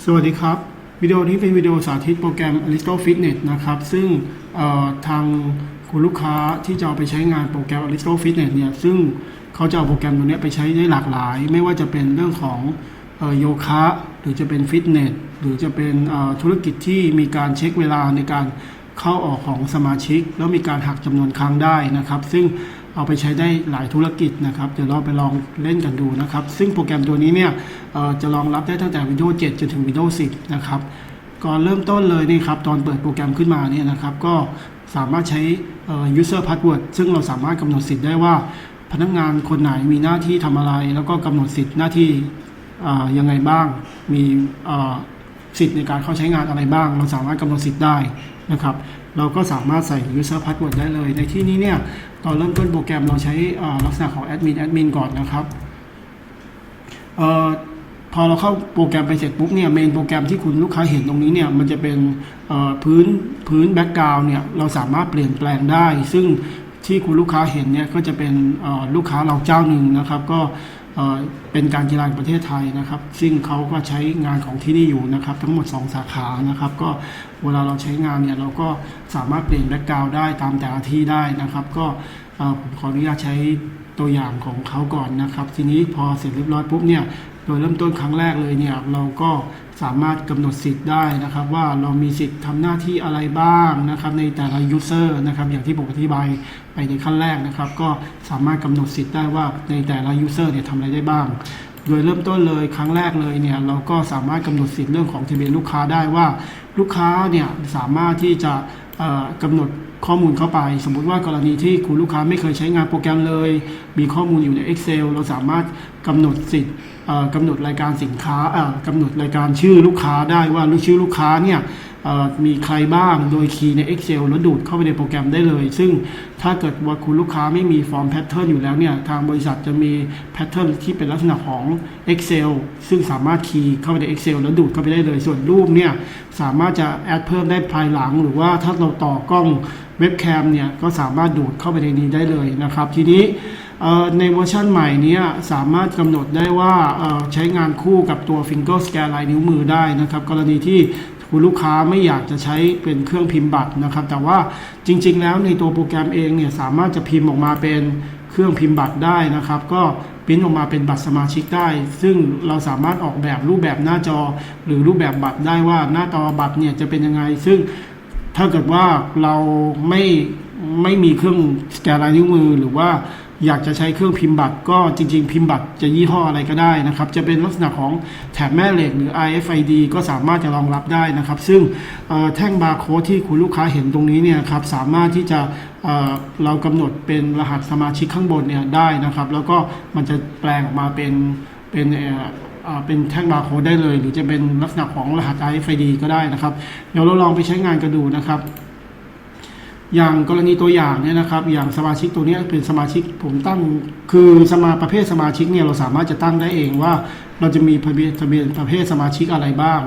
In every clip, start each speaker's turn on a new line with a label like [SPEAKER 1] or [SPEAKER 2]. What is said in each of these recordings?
[SPEAKER 1] สวัสดีครับ วิดีโอนี้เป็นวิดีโอสาธิตโปรแกรม Aristo Fitness นะครับ ซึ่งทางคุณลูกค้าที่จะเอาไปใช้งานโปรแกรม Aristo Fitness เนี่ย ซึ่งเขาจะเอาโปรแกรมตัวนี้ไปใช้ได้หลากหลาย ไม่ว่าจะเป็นเรื่องของโยคะ หรือจะเป็นฟิตเนส หรือจะเป็นธุรกิจที่มีการเช็คเวลาในการเข้าออกของสมาชิก แล้วมีการหักจำนวนครั้งได้นะครับ ซึ่ง เอาไปใช้ได้หลายธุรกิจนะครับ เดี๋ยวเราไปลองเล่นกันดูนะครับ ซึ่งโปรแกรมตัวนี้เนี่ยจะรองรับได้ตั้งแต่ Windows 7 จนถึง Windows 10 นะครับก่อนเริ่มต้นเลยนี่ครับตอนเปิดโปรแกรมขึ้นมาเนี่ยนะครับก็สามารถใช้ user password ซึ่งเราสามารถกำหนดสิทธิ์ได้ว่าพนักงานคนไหนมีหน้าที่ทำอะไร แล้วก็กำหนดสิทธิ์หน้าที่ยังไงบ้าง มีสิทธิ์ในการเข้าใช้งานอะไรบ้าง เราสามารถกำหนดสิทธิ์ได้นะครับ เราก็สามารถใส่ user password ได้เลย ในที่นี้เนี่ย ตอนเริ่มต้นโปรแกรมเราใช้ลักษณะของแอดมินแอดมินก่อนนะครับออพอเราเข้าโปรแกรมไปเสร็จปุ๊บเนี่ยเมนโปรแกรมที่คุณลูกค้าเห็นตรงนี้เนี่ยมันจะเป็นพื้นพื้นแบ็กกราวน์เนี่ยเราสามารถเปลี่ยนแปลงได้ ซึ่งที่คุณลูกค้าเห็นเนี่ยก็จะเป็นลูกค้าเราเจ้าหนึ่งนะครับ ก็ เป็นการกีฬาแห่งประเทศไทยนะครับ ซึ่งเขาก็ใช้งานของที่นี่อยู่นะครับ ทั้งหมด 2 สาขานะครับ ก็เวลาเราใช้งานเนี่ยเราก็สามารถเปลี่ยนแบ็กกราวด์ได้ตามแต่ละที่ได้นะครับ ก็ผมขออนุญาตใช้ตัวอย่างของเขาก่อนนะครับ ทีนี้พอเสร็จเรียบร้อยปุ๊บเนี่ย โดยเริ่มต้นครั้งแรกเลยเนี่ยเราก็สามารถกำหนดสิทธิ์ได้นะครับ ว่าเรามีสิทธิ์ทำหน้าที่อะไรบ้างนะครับในแต่ละยูเซอร์นะครับอย่างที่ผมอธิบายไปในขั้นแรกนะครับ ก็สามารถกำหนดสิทธิ์ได้ว่าในแต่ละยูเซอร์เนี่ยทำอะไรได้บ้างโดยเริ่มต้นเลยครั้งแรกเลยเนี่ยเราก็สามารถกำหนดสิทธิ์เรื่องของทะเบียนลูกค้าได้ว่า ลูกค้าเนี่ยสามารถที่จะเอ่อกำหนดข้อมูลเข้าไป สมมุติว่ากรณีที่คุณลูกค้าไม่เคยใช้งานโปรแกรมเลย มีข้อมูลอยู่ใน Excel เราสามารถกำหนดสิทธิ์ กำหนดรายการสินค้ากำหนดรายการชื่อลูกค้าได้ว่าลูกชื่อลูกค้าเนี่ยมีใครบ้างโดยคีย์ใน Excel แล้วดูดเข้าไปในโปรแกรมได้เลย ซึ่งถ้าเกิดว่าคุณลูกค้าไม่มีฟอร์มแพทเทิร์นอยู่แล้วเนี่ยทางบริษัทจะมีแพทเทิร์นที่เป็นลักษณะของ Excel ซึ่งสามารถคีย์เข้าไปใน Excel แล้วดูดเข้าไปได้เลย ส่วนรูปเนี่ยสามารถจะแอดเพิ่มได้ภายหลัง หรือว่าถ้าเราต่อกล้องเว็บแคมเนี่ยก็สามารถดูดเข้าไปในนี้ได้เลยนะครับ ทีนี้ ในเวอร์ชันใหม่นี้สามารถกำหนดได้ว่าใช้งานคู่กับตัว Finger Scan ลายนิ้วมือได้นะครับ กรณีที่คุณลูกค้าไม่อยากจะใช้เป็นเครื่องพิมพ์บัตรนะครับ แต่ว่าจริง ๆ แล้วในตัวโปรแกรมเองเนี่ยสามารถจะพิมพ์ออกมาเป็นเครื่องพิมพ์บัตรได้นะครับ ก็ปริ้นออกมาเป็นบัตรสมาชิกได้ ซึ่งเราสามารถออกแบบรูปแบบหน้าจอ หรือรูปแบบบัตรได้ว่าหน้าจอบัตรเนี่ยจะเป็นยังไง ซึ่งถ้าเกิดว่าเราไม่ไม่มีเครื่องสแกนลายนิ้วมือหรือว่า อยากจะใช้เครื่องพิมพ์บัตรก็จริง ๆ พิมพ์บัตรจะยี่ห้ออะไรก็ได้นะครับ จะเป็นลักษณะของแถบแม่เหล็กหรือ RFID ก็สามารถจะรองรับได้นะครับ ซึ่งแท่งบาร์โค้ดที่คุณลูกค้าเห็นตรงนี้เนี่ยครับสามารถที่จะเเรากำหนดเป็นรหัสสมาชิกข้างบนเนี่ยได้นะครับ แล้วก็มันจะแปลงออกมาเป็นเป็นเอ่ออ่าเป็นแท่งบาร์โค้ดได้เลย หรือจะเป็นลักษณะของรหัส RFID ก็ได้นะครับ เดี๋ยวเราลองไปใช้งานกันดูนะครับ อย่างกรณีตัวอย่างเนี่ยนะครับ อย่างสมาชิกตัวนี้เป็นสมาชิกผมตั้งคือสมาประเภทสมาชิกเนี่ยเราสามารถจะตั้งได้เองว่า เราจะมีทะเบียนทะเบียนประเภทสมาชิกอะไรบ้าง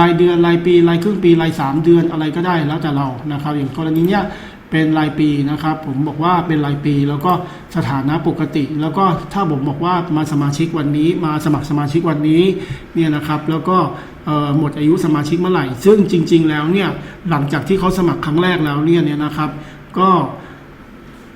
[SPEAKER 1] รายเดือนรายปีรายครึ่งปีรายสามเดือนอะไรก็ได้แล้วแต่เรานะครับ อย่างกรณีเนี้ย เป็นรายปีนะครับ ผมบอกว่าเป็นรายปี แล้วก็สถานะปกติ แล้วก็ถ้าผมบอกว่ามาสมาชิกวันนี้มาสมัครสมาชิกวันนี้เนี่ยนะครับแล้วก็หมดอายุสมาชิกเมื่อไหร่ ซึ่งจริง ๆ แล้วเนี่ยหลังจากที่เขาสมัครครั้งแรกแล้วเนี่ยนะครับ ก็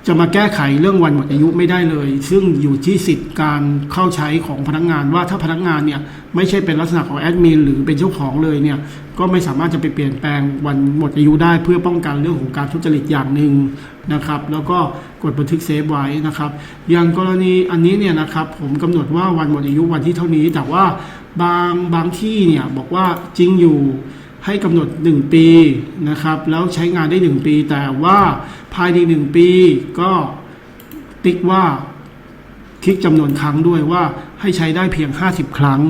[SPEAKER 1] จะมาแก้ไขเรื่องวันหมดอายุไม่ได้เลย ซึ่งอยู่ที่สิทธิ์การเข้าใช้ของพนักงานว่าถ้าพนักงานเนี่ยไม่ใช่เป็นลักษณะของแอดมินหรือเป็นเจ้าของเลยเนี่ยก็ไม่สามารถจะไปเปลี่ยนแปลงวันหมดอายุได้ เพื่อป้องกันเรื่องของการทุจริตอย่างหนึ่งนะครับ แล้วก็กดบันทึกเซฟไว้นะครับ อย่างกรณีอันนี้เนี่ยนะครับผมกำหนดว่าวันหมดอายุวันที่เท่านี้ แต่ว่าบางบางที่เนี่ยบอกว่าจริงอยู่ ให้กำหนด 1 ปีนะครับ แล้วใช้งานได้ 1 ปี แต่ว่าภายใน 1 ปีก็ติ๊กว่าคลิกจำนวนครั้งด้วยว่าให้ใช้ได้เพียง 50 ครั้ง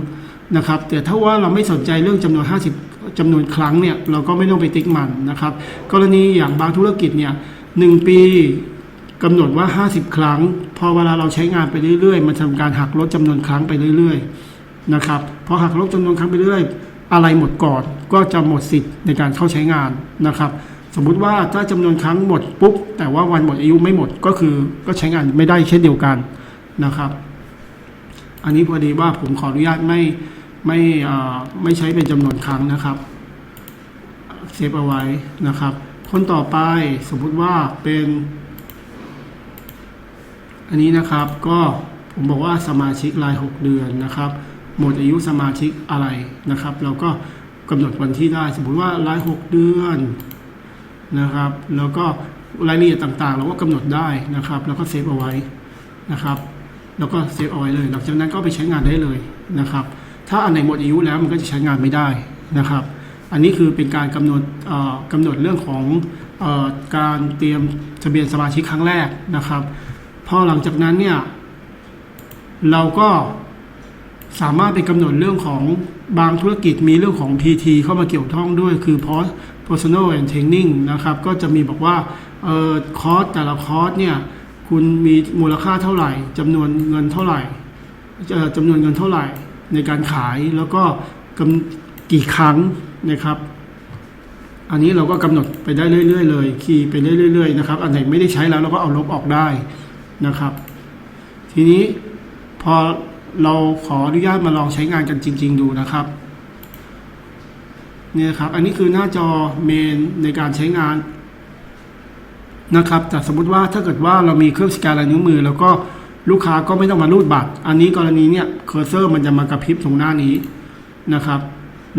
[SPEAKER 1] นะครับ แต่ถ้าว่าเราไม่สนใจเรื่องจำนวน 50จำนวนครั้งเนี่ยเราก็ไม่ต้องไปติ๊กมันนะครับ กรณีอย่างบางธุรกิจเนี่ยหปีกำหนดว่า 50 ครั้ง พอเวลาเราใช้งานไปเรื่อยๆ มันทำการหักลดจำนวนครั้งไปเรื่อย ๆ นะครับ พอหักลบจำนวนครั้งไปเรื่อย อะไรหมดก่อนก็จะหมดสิทธิ์ในการเข้าใช้งานนะครับ สมมุติว่าถ้าจำนวนครั้งหมดปุ๊บ แต่ว่าวันหมดอายุไม่หมดก็คือก็ใช้งานไม่ได้เช่นเดียวกันนะครับ อันนี้พอดีว่าผมขออนุญาตไม่ไม่อ่าไม่ใช้เป็นจำนวนครั้งนะครับเซฟเอาไว้นะครับ คนต่อไปสมมุติว่าเป็น อันนี้นะครับก็ผมบอกว่าสมาชิกราย 6 เดือนนะครับ หมดอายุสมาชิกอะไรนะครับ เราก็กำหนดวันที่ได้ สมมติว่าราย6เดือนนะครับ แล้วก็รายละเอียดต่างๆ เราก็กำหนดได้นะครับ แล้วก็เซฟเอาไว้นะครับ แล้วก็เซฟเอาไว้เลย หลังจากนั้นก็ไปใช้งานได้เลยนะครับ ถ้าอันไหนหมดอายุแล้วมันก็จะใช้งานไม่ได้นะครับ อันนี้คือเป็นการกำหนดเอ่อกำหนดเรื่องของออการเตรียมทะเบียนสมาชิกครั้งแรกนะครับ พอหลังจากนั้นเนี่ยเราก็ สามารถไปกำหนดเรื่องของบางธุรกิจมีเรื่องของ PT เข้ามาเกี่ยวข้องด้วยคือ Post Personal and Training นะครับก็จะมีบอกว่าเออคอร์สแต่ละคอร์สเนี่ยคุณมีมูลค่าเท่าไหร่จำนวนเงินเท่าไหร่จำนวนเงินเท่าไหร่ในการขายแล้วก็กำกี่ครั้งนะครับ อันนี้เราก็กำหนดไปได้เรื่อยๆ เลย คีย์ไปเรื่อยๆนะครับ อันไหนไม่ได้ใช้แล้วเราก็เอาลบออกได้นะครับ ทีนี้พอ เราขออนุญาตมาลองใช้งานกันจริง ๆ ดูนะครับเนี่ยครับ อันนี้คือหน้าจอเมนในการใช้งานนะครับ แต่สมมติว่าถ้าเกิดว่าเรามีเครื่องสแกนลายนิ้วมือ แล้วก็ลูกค้าก็ไม่ต้องมารูดบัตร อันนี้กรณีเนี่ยเคอร์เซอร์มันจะมากระพริบตรงหน้านี้นะครับ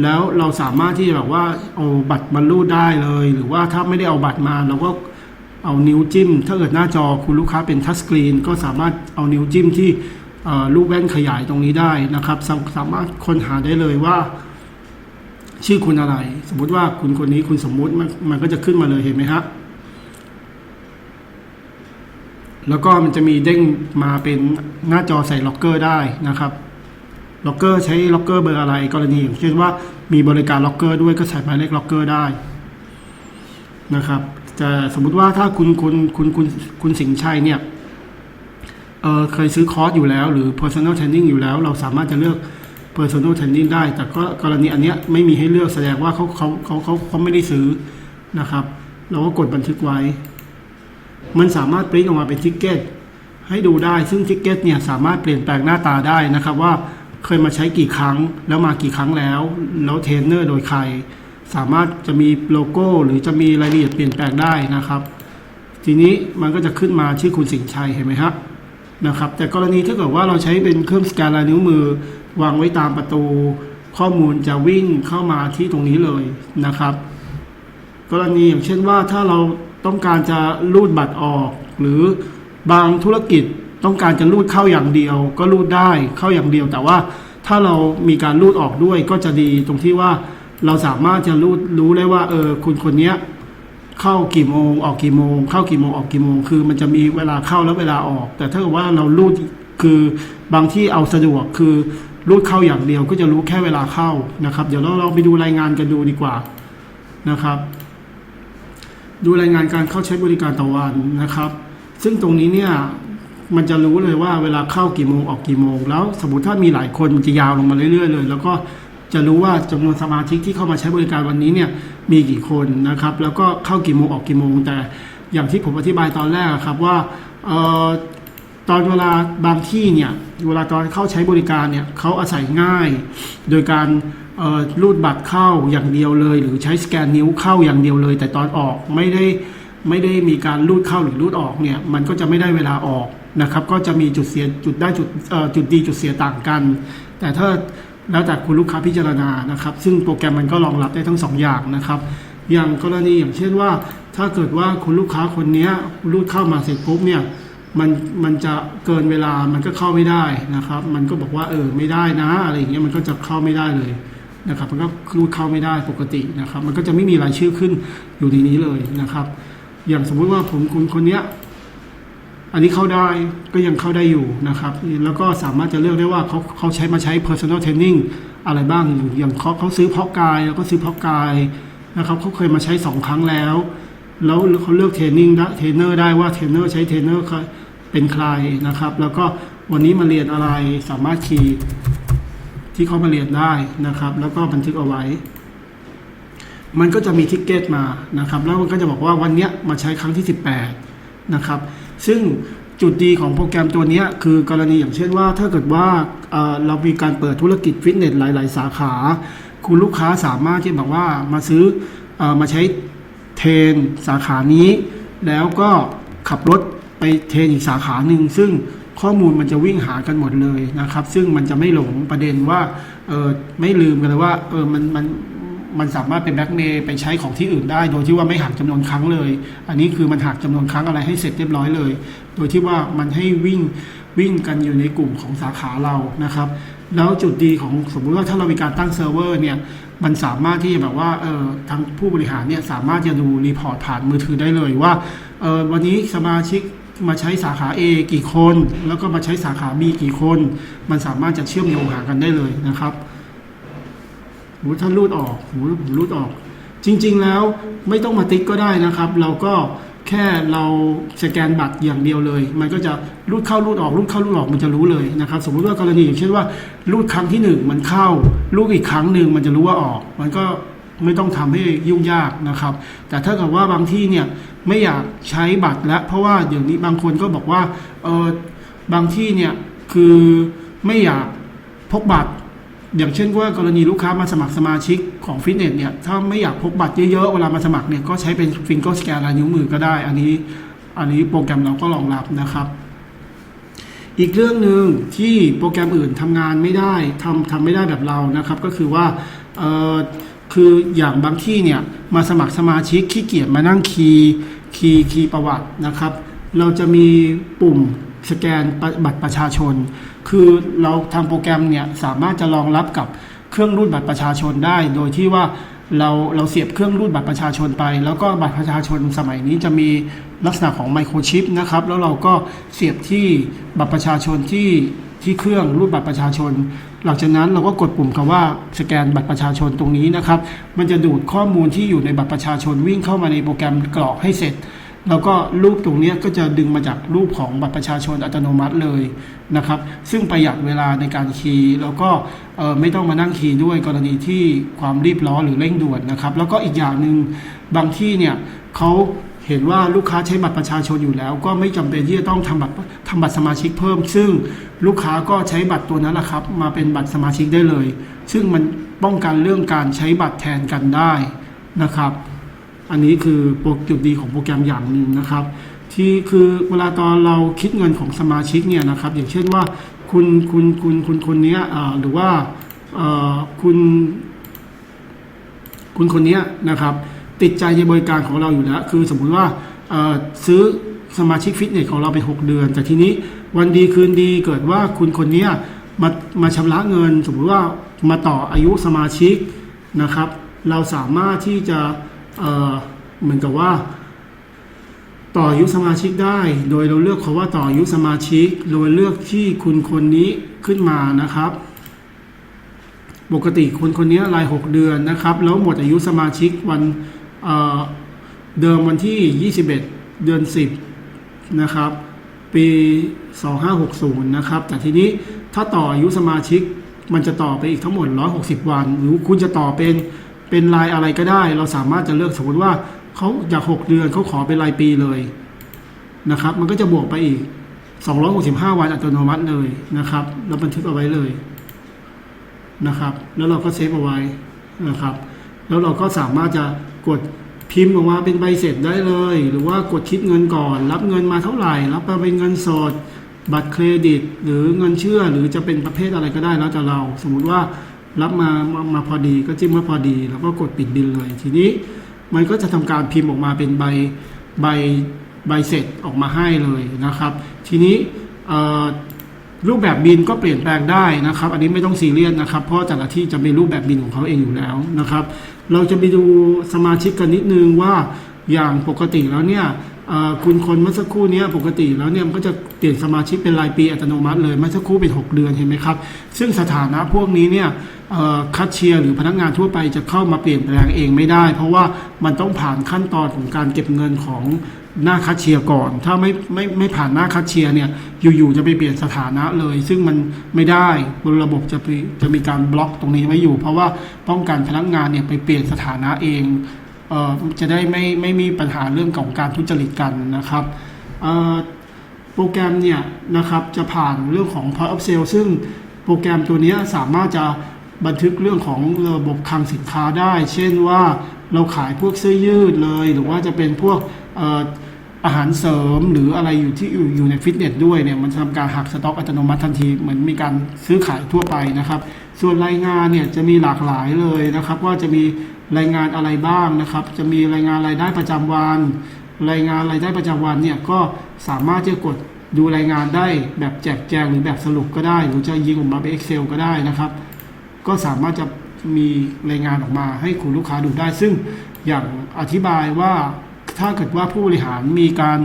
[SPEAKER 1] แล้วเราสามารถที่จะแบบว่าเอาบัตรมารูดได้เลย หรือว่าถ้าไม่ได้เอาบัตรมาเราก็เอานิ้วจิ้ม ถ้าเกิดหน้าจอคุณลูกค้าเป็นทัชสกรีนก็สามารถเอานิ้วจิ้มที่ ลูกแว่นขยายตรงนี้ได้นะครับสาสามารถค้นหาได้เลยว่า ชื่อคุณอะไร สมมติว่าคุณคนนี้คุณสมมุติมันมันก็จะขึ้นมาเลยเห็นไหมฮะแล้วก็มันจะมีเด้งมาเป็นหน้าจอใส่ล็อกเกอร์ได้นะครับล็อกเกอร์ใช้ล็อกเกอร์เบอร์อะไรกรณีอย่างเช่นว่ามีบริการล็อกเกอร์ด้วยก็ใส่หมายเลขล็อกเกอร์ได้นะครับแต่สมมุติว่าถ้าคุณคุณคุณคุณคุณสิงชัยเนี่ย เเคยซื้อคอร์สอยู่แล้ว หรือ personal training อยู่แล้ว เราสามารถจะเลือก personal training ได้ แต่ก็กรณีอันเนี้ยไม่มีให้เลือกแสดงว่าเขาเขาเขาเขาเขาไม่ได้ซื้อนะครับ เราก็กดบันทึกไว้ มันสามารถปริ้นออกมาเป็นทิกเก็ตให้ดูได้ซึ่งทิกเก็ตเนี่ยสามารถเปลี่ยนแปลงหน้าตาได้นะครับว่าเคยมาใช้กี่ครั้งแล้วมากี่ครั้งแล้ว แล้วเทรนเนอร์โดยใคร สามารถจะมีโลโก้ หรือจะมีรายละเอียดเปลี่ยนแปลงได้นะครับ ทีนี้มันก็จะขึ้นมาชื่อคุณสิงชัยเห็นไหมครับ นะครับ แต่กรณีถ้าเกิดว่าเราใช้เป็นเครื่องสแกนลายนิ้วมือ วางไว้ตามประตู ข้อมูลจะวิ่งเข้ามาที่ตรงนี้เลยนะครับ กรณีอย่างเช่นว่าถ้าเราต้องการจะรูดบัตรออก หรือบางธุรกิจต้องการจะรูดเข้าอย่างเดียว ก็รูดได้เข้าอย่างเดียว แต่ว่าถ้าเรามีการรูดออกด้วยก็จะดีตรงที่ว่าเราสามารถจะรูดรู้ได้ว่าเออคุณคนเนี้ย เข้ากี่โมงออกกี่โมง เข้ากี่โมงออกกี่โมง คือมันจะมีเวลาเข้าแล้วเวลาออก แต่ถ้าว่าเรารูดคือบางที่เอาสะดวกคือรูดเข้าอย่างเดียวก็จะรู้แค่เวลาเข้านะครับ เดี๋ยวเราเราไปดูรายงานกันดูดีกว่านะครับ ดูรายงานการเข้าใช้บริการต่อวันนะครับ ซึ่งตรงนี้เนี่ยมันจะรู้เลยว่าเวลาเข้ากี่โมงออกกี่โมง แล้วสมมติถ้ามีหลายคนมันจะยาวลงมาเรื่อยๆเลย แล้วก็ จะรู้ว่าจำนวนสมาชิกที่เข้ามาใช้บริการวันนี้เนี่ยมีกี่คนนะครับ แล้วก็เข้ากี่โมงออกกี่โมง แต่อย่างที่ผมอธิบายตอนแรกครับว่าออตอนเวลาบางที่เนี่ยเวลาตอนเข้าใช้บริการเนี่ยเขาอาศัยง่าย โดยการรูดบัตรเข้าอย่างเดียวเลย หรือใช้สแกนนิ้วเข้าอย่างเดียวเลย แต่ตอนออกไม่ได้ไม่ได้มีการรูดเข้าหรือรูดออกเนี่ยมันก็จะไม่ได้เวลาออกนะครับ ก็จะมีจุดเสียจุดได้จุดจุดดีจุดเสียต่างกัน แต่ถ้า แล้วแต่คุณลูกค้าพิจารณานะครับ ซึ่งโปรแกรมมันก็รองรับได้ทั้งสองอย่างนะครับ อย่างกรณีอย่างเช่นว่า ถ้าเกิดว่าคุณลูกค้าคนนี้รูดเข้ามาเสร็จปุ๊บเนี่ยมันมันจะเกินเวลามันก็เข้าไม่ได้นะครับ มันก็บอกว่าเออไม่ได้นะอะไรอย่างเงี้ยมันก็จะเข้าไม่ได้เลยนะครับ มันก็รูดเข้าไม่ได้ปกตินะครับ มันก็จะไม่มีรายชื่อขึ้นอยู่ในนี้เลยนะครับ อย่างสมมุติว่าผมคุณคนเนี้ย อันนี้เข้าได้ก็ยังเข้าได้อยู่นะครับ แล้วก็สามารถจะเลือกได้ว่าเขาเขาใช้มาใช้ personal training อะไรบ้างอย่างเขาเขาซื้อเพาะกายแล้วก็ซื้อเพาะกายนะครับเขาเคยมาใช้สองครั้งแล้ว แล้วเขาเลือกเทรนนิ่งได้เทรนเนอร์ได้ว่าเทรนเนอร์ใช้เทรนเนอร์เป็นใครนะครับ แล้วก็วันนี้มาเรียนอะไรสามารถคีย์ที่เขามาเรียนได้นะครับ แล้วก็บันทึกเอาไว้ มันก็จะมีทิกเก็ตมานะครับ แล้วมันก็จะบอกว่าวันเนี้ยมาใช้ครั้งที่ 18นะครับ ซึ่งจุดดีของโปรแกรมตัวนี้คือกรณีอย่างเช่นว่า ถ้าเกิดว่าเรามีการเปิดธุรกิจฟิตเนสหลาย ๆ สาขา คุณลูกค้าสามารถที่แบบว่ามาซื้อออมาใช้เทรนสาขานี้ แล้วก็ขับรถไปเทรนอีกสาขาหนึ่งซึ่งข้อมูลมันจะวิ่งหากันหมดเลยนะครับ ซึ่งมันจะไม่หลงประเด็นว่าเออไม่ลืมกันเลยว่าเออมันมัน มันสามารถเป็นแบล็กเมย์ไปใช้ของที่อื่นได้ โดยที่ว่าไม่หักจำนวนครั้งเลย อันนี้คือมันหักจำนวนครั้งอะไรให้เสร็จเรียบร้อยเลย โดยที่ว่ามันให้วิ่งวิ่งกันอยู่ในกลุ่มของสาขาเรานะครับ แล้วจุดดีของสมมุติว่าถ้าเรามีการตั้งเซิร์ฟเวอร์เนี่ยมันสามารถที่จะแบบว่าเออทางผู้บริหารเนี่ยสามารถจะดูรีพอร์ตผ่านมือถือได้เลยว่าเออวันนี้สมาชิกมาใช้สาขา A กี่คน แล้วก็มาใช้สาขา B กี่คน มันสามารถจะเชื่อมโยงหากันได้เลยนะครับ มมติถ้ารูดออกสมมติผมรูดออก จริง ๆ แล้วไม่ต้องมาติ๊กก็ได้นะครับ เราก็แค่เราสแกนบัตรอย่างเดียวเลย มันก็จะรูดเข้ารูดออกรูดเข้ารูดออกมันจะรู้เลยนะครับ สมมติว่ากรณีอย่างเช่นว่ารูดครั้งที่หนึ่งมันเข้ารูดอีกครั้งหนึ่งมันจะรู้ว่าออก มันก็ไม่ต้องทำให้ยุ่งยากนะครับ แต่ถ้าเกิดว่าบางที่เนี่ยไม่อยากใช้บัตรแล้ว เพราะว่าเดี๋ยวนี้บางคนก็บอกว่าเออบางที่เนี่ยคือไม่อยากพกบัตร อย่างเช่นว่ากรณีลูกค้ามาสมัครสมาชิกของฟิตเนสเนี่ยถ้าไม่อยากพกบัตรเยอะๆเวลามาสมัครเนี่ยก็ใช้เป็นฟิงเกอร์สแกนลายนิ้วมือก็ได้ อันนี้อันนี้โปรแกรมเราก็รองรับนะครับ อีกเรื่องหนึ่งที่โปรแกรมอื่นทำงานไม่ได้ทำทำไม่ได้แบบเรานะครับ ก็คือว่าเออคืออย่างบางที่เนี่ยมาสมัครสมาชิกขี้เกียจมานั่งคีย์คีย์คีย์ประวัตินะครับ เราจะมีปุ่มสแกนบัตรประชาชน คือเราทางโปรแกรมเนี่ยสามารถจะรองรับกับเครื่องรูดบัตรประชาชนได้ โดยที่ว่าเราเราเสียบเครื่องรูดบัตรประชาชนไป แล้วก็บัตรประชาชนสมัยนี้จะมีลักษณะของไมโครชิปนะครับ แล้วเราก็เสียบที่บัตรประชาชนที่ที่เครื่องรูดบัตรประชาชน หลังจากนั้นเราก็กดปุ่มคำว่าสแกนบัตรประชาชนตรงนี้นะครับ มันจะดูดข้อมูลที่อยู่ในบัตรประชาชนวิ่งเข้ามาในโปรแกรมกรอกให้เสร็จ แล้วก็รูปตรงนี้ก็จะดึงมาจากรูปของบัตรประชาชนอัตโนมัติเลยนะครับ ซึ่งประหยัดเวลาในการคีย์แล้วก็ไม่ต้องมานั่งคีย์ด้วยกรณีที่ความรีบร้อนหรือเร่งด่วนนะครับ แล้วก็อีกอย่างหนึ่งบางที่เนี่ยเขาเห็นว่าลูกค้าใช้บัตรประชาชนอยู่แล้ว ก็ไม่จำเป็นที่จะต้องทำบัตรทำบัตรสมาชิกเพิ่ม ซึ่งลูกค้าก็ใช้บัตรตัวนั้นแหละครับ มาเป็นบัตรสมาชิกได้เลย ซึ่งมันป้องกันเรื่องการใช้บัตรแทนกันได้นะครับ อันนี้คือโปรจุดดีของโปรแกรมอย่างหนึ่งนะครับ ที่คือเวลาตอนเราคิดเงินของสมาชิกเนี่ยนะครับ อย่างเช่นว่าคุณคุณคุณคุณคนเนี้ยหรือว่าคุณ คุณคนเนี้ยนะครับ ติดใจในบริการของเราอยู่แล้ว คือสมมุติว่าซื้อสมาชิกฟิตเนสของเราไป 6 เดือน แต่ทีนี้วันดีคืนดีเกิดว่าคุณคนเนี้ยมามาชำระเงิน สมมุติว่ามาต่ออายุสมาชิกนะครับ เราสามารถที่จะ เหมือนกับว่า ต่ออายุสมาชิกได้ โดยเราเลือกคาว่าต่ออายุสมาชิก โดยเลือกที่คุณคนนี้ขึ้นมานะครับ ปกติคนคนนี้ราย 6 เดือนนะครับ แล้วหมดอายุสมาชิกวันเเดิมวันที่ 21 เดือน 10 นะครับ ปี 2560 นะครับ แต่ทีนี้ถ้าต่ออายุสมาชิกมันจะต่อไปอีกทั้งหมด 160 วัน หรือคุณจะต่อเป็น เป็นรายอะไรก็ได้ เราสามารถจะเลือกสมมติว่าเขาอยาก6เดือนเขาขอเป็นรายปีเลยนะครับ มันก็จะบวกไปอีก 265 วันอัตโนมัติเลยนะครับแล้วบันทึกเอาไว้เลยนะครับ แล้วเราก็เซฟเอาไว้นะครับ แล้วเราก็สามารถจะกดพิมพ์ออกมาเป็นใบเสร็จได้เลย หรือว่ากดคิดเงินก่อน รับเงินมาเท่าไหร่รับมาเป็นเงินสด บัตรเครดิต หรือเงินเชื่อหรือจะเป็นประเภทอะไรก็ได้แล้วแต่เรา สมมุติว่า รับมามามาพอดีก็จิ้มว่าพอดี แล้วก็กดปิดบินเลย ทีนี้มันก็จะทำการพิมพ์ออกมาเป็นใบใบใบเสร็จออกมาให้เลยนะครับ ทีนี้รูปแบบบินก็เปลี่ยนแปลงได้นะครับ อันนี้ไม่ต้องซีเรียสนะครับ เพราะแต่ละที่จะมีรูปแบบบินของเขาเองอยู่แล้วนะครับ เราจะไปดูสมาชิกกันนิดนึงว่าอย่างปกติแล้วเนี่ย คุณคนเมื่อสักครู่นี้ปกติแล้วเนี่ยมันก็จะเปลี่ยนสมาชิกเป็นรายปีอัตโนมัติเลยเมื่อสักครู่เป็น 6 เดือนเห็นไหมครับ ซึ่งสถานะพวกนี้เนี่ยคัดเชียร์หรือพนักงานทั่วไปจะเข้ามาเปลี่ยนแปลงเองไม่ได้ เพราะว่ามันต้องผ่านขั้นตอนของการเก็บเงินของหน้าคัดเชียร์ก่อน ถ้าไม่ไม่ไม่ผ่านหน้าคัดเชียร์เนี่ยอยู่ๆจะไปเปลี่ยนสถานะเลย ซึ่งมันไม่ได้บนระบบจะไปจะมีการบล็อกตรงนี้ไว้อยู่ เพราะว่าป้องกันพนักงานเนี่ยไปเปลี่ยนสถานะเอง จะได้ไม่ไม่มีปัญหาเรื่องของการทุจริตกันนะครับโปรแกรมเนี่ยนะครับจะผ่านเรื่องของ point of sale ซึ่งโปรแกรมตัวนี้สามารถจะบันทึกเรื่องของระบบคลังสินค้าได้ เช่นว่าเราขายพวกเสื้อยืดเลย หรือว่าจะเป็นพวก อาหารเสริมหรืออะไรอยู่ที่อยู่ในฟิตเนสด้วยเนี่ยมันจะทำการหักสต็อกอัตโนมัติทันทีเหมือนมีการซื้อขายทั่วไปนะครับ ส่วนรายงานเนี่ยจะมีหลากหลายเลยนะครับ ว่าจะมีรายงานอะไรบ้างนะครับ จะมีรายงานรายได้ประจำวัน รายงานรายได้ประจำวันเนี่ยก็สามารถจะกดดูรายงานได้แบบแจกแจงหรือแบบสรุปก็ได้ หรือจะยิงออกมาเป็น Excel ก็ได้นะครับ ก็สามารถจะมีรายงานออกมาให้คุณลูกค้าดูได้ ซึ่งอย่างอธิบายว่า ถ้าเกิดว่าผู้บริหารมีการ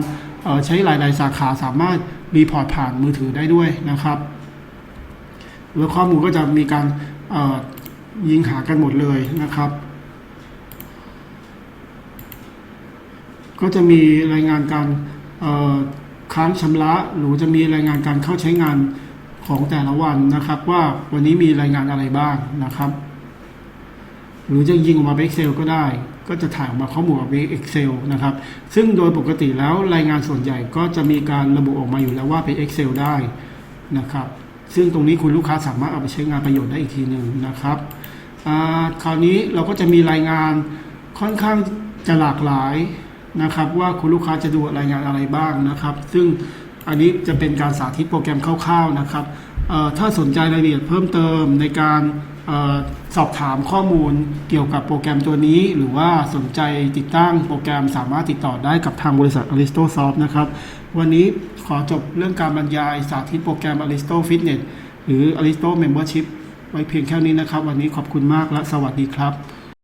[SPEAKER 1] ใช้หลาย ๆ สาขาสามารถรีพอร์ตผ่านมือถือได้ด้วยนะครับแล้วข้อมูลก็จะมีการยิงหากันหมดเลยนะครับ ก็จะมีรายงานการค้างชำระหรือจะมีรายงานการเข้าใช้งานของแต่ละวันนะครับ ว่าวันนี้มีรายงานอะไรบ้างนะครับ หรือจะยิงออกมาเป็น Excel ก็ได้ ก็จะถ่ายออกมาข้อมูลออกมาเป็น Excel นะครับ ซึ่งโดยปกติแล้วรายงานส่วนใหญ่ก็จะมีการระบุออกมาอยู่แล้วว่าเป็น Excel ได้นะครับ ซึ่งตรงนี้คุณลูกค้าสามารถเอาไปใช้งานประโยชน์ได้อีกทีหนึ่งนะครับ คราวนี้เราก็จะมีรายงานค่อนข้างจะหลากหลายนะครับ ว่าคุณลูกค้าจะดูรายงานอะไรบ้างนะครับ ซึ่งอันนี้จะเป็นการสาธิตโปรแกรมคร่าวๆนะครับถ้าสนใจรายละเอียดเพิ่มเติมในการ สอบถามข้อมูลเกี่ยวกับโปรแกรมตัวนี้ หรือว่าสนใจติดตั้งโปรแกรมสามารถติดต่อได้กับทางบริษัท Aristo Soft นะครับ วันนี้ขอจบเรื่องการบรรยายสาธิตโปรแกรม Aristo Fitness หรือ Aristo Membership ไว้เพียงแค่นี้นะครับ วันนี้ขอบคุณมากและสวัสดีครับ